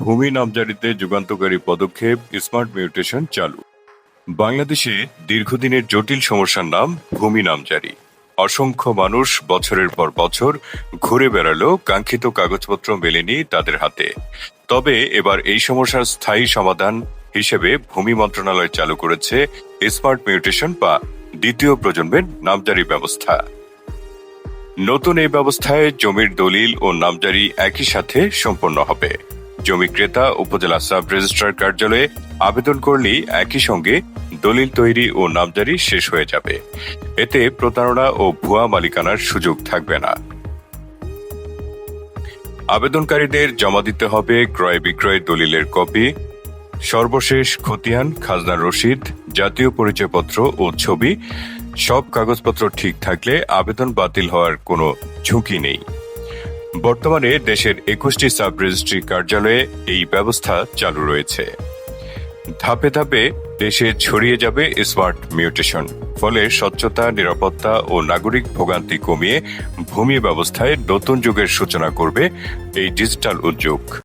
ভূমি নামজারিতে যুগান্তকারী পদক্ষেপ, স্মার্ট মিউটেশন চালু। বাংলাদেশে দীর্ঘদিনের জটিল সমস্যার নাম ভূমি নামজারি। অসংখ্য মানুষ বছরের পর বছর ঘুরে বেড়ালো কাঙ্ক্ষিত কাগজপত্র মেলেনি তাদের হাতে। তবে এবার এই সমস্যার স্থায়ী সমাধান হিসেবে ভূমি মন্ত্রণালয় চালু করেছে স্মার্ট মিউটেশন বা দ্বিতীয় প্রজন্মের নামজারি ব্যবস্থা। নতুন এই ব্যবস্থায় জমির দলিল ও নামজারি একই সাথে সম্পন্ন হবে। জমি ক্রেতা, উপজেলা সাব রেজিস্ট্রার কার্যালয়ে আবেদন করলেই একই সঙ্গে দলিল তৈরি ও নামজারি শেষ হয়ে যাবে। এতে প্রতারণা ও ভুয়া মালিকানার সুযোগ থাকবে না। আবেদনকারীদের জমা দিতে হবে ক্রয় বিক্রয় দলিলের কপি, সর্বশেষ খতিয়ান খাজনার রসিদ, জাতীয় পরিচয়পত্র ও ছবি, সব কাগজপত্র ঠিক থাকলে আবেদন বাতিল হওয়ার কোনো ঝুঁকি নেই। বর্তমানে দেশের একুশটি সাব রেজিস্ট্রি কার্যালয়ে এই ব্যবস্থা চালু রয়েছে। ধাপে ধাপে দেশে ছড়িয়ে যাবে স্মার্ট মিউটেশন, ফলে স্বচ্ছতা, নিরাপত্তা ও নাগরিক ভোগান্তি কমিয়ে ভূমি ব্যবস্থায় নতুন যুগের সূচনা করবে এই ডিজিটাল উদ্যোগ।